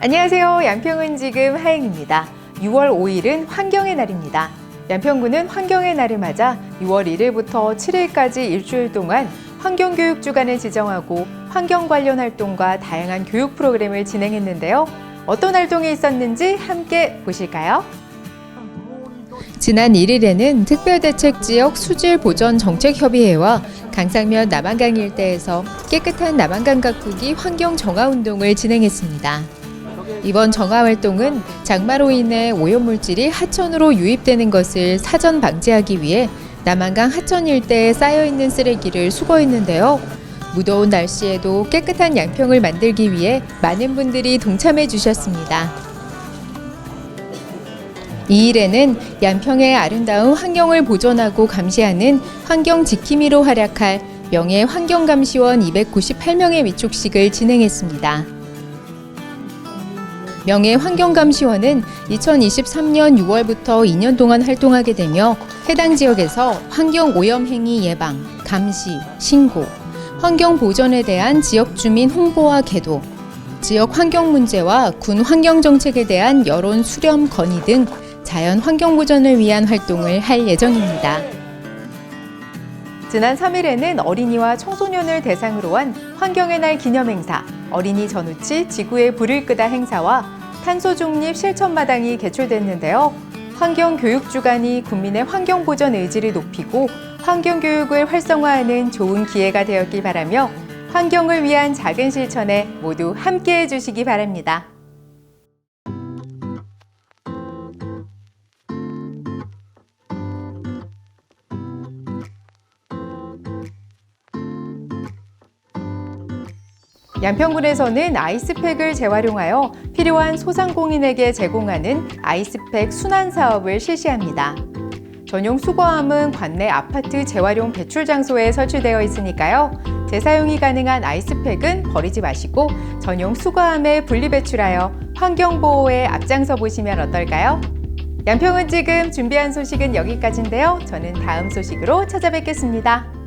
안녕하세요. 양평은 지금 하행입니다. 6월 5일은 환경의 날입니다. 양평구는 환경의 날을 맞아 6월 1일부터 7일까지 일주일 동안 환경교육 주간을 지정하고 환경 관련 활동과 다양한 교육 프로그램을 진행했는데요. 어떤 활동이 있었는지 함께 보실까요? 지난 1일에는 특별대책지역 수질보전정책협의회와 강상면 남한강 일대에서 깨끗한 남한강 가꾸기 환경 정화 운동을 진행했습니다. 이번 정화 활동은 장마로 인해 오염물질이 하천으로 유입되는 것을 사전 방지하기 위해 남한강 하천 일대에 쌓여 있는 쓰레기를 수거했는데요. 무더운 날씨에도 깨끗한 양평을 만들기 위해 많은 분들이 동참해 주셨습니다. 이 일에는 양평의 아름다운 환경을 보존하고 감시하는 환경 지킴이로 활약할 명예 환경감시원 298명의 위촉식을 진행했습니다. 명예 환경감시원은 2023년 6월부터 2년 동안 활동하게 되며 해당 지역에서 환경 오염 행위 예방, 감시, 신고, 환경 보전에 대한 지역 주민 홍보와 계도, 지역 환경 문제와 군 환경 정책에 대한 여론 수렴 건의 등 자연 환경 보전을 위한 활동을 할 예정입니다. 지난 3일에는 어린이와 청소년을 대상으로 한 환경의 날 기념 행사, 어린이 전우치 지구의 불을 끄다 행사와 탄소 중립 실천 마당이 개최됐는데요. 환경 교육 주간이 국민의 환경 보전 의지를 높이고 환경 교육을 활성화하는 좋은 기회가 되었길 바라며 환경을 위한 작은 실천에 모두 함께 해 주시기 바랍니다. 양평군에서는 아이스팩을 재활용하여 필요한 소상공인에게 제공하는 아이스팩 순환 사업을 실시합니다. 전용 수거함은 관내 아파트 재활용 배출 장소에 설치되어 있으니까요. 재사용이 가능한 아이스팩은 버리지 마시고 전용 수거함에 분리 배출하여 환경 보호에 앞장서 보시면 어떨까요? 양평은 지금 준비한 소식은 여기까지인데요. 저는 다음 소식으로 찾아뵙겠습니다.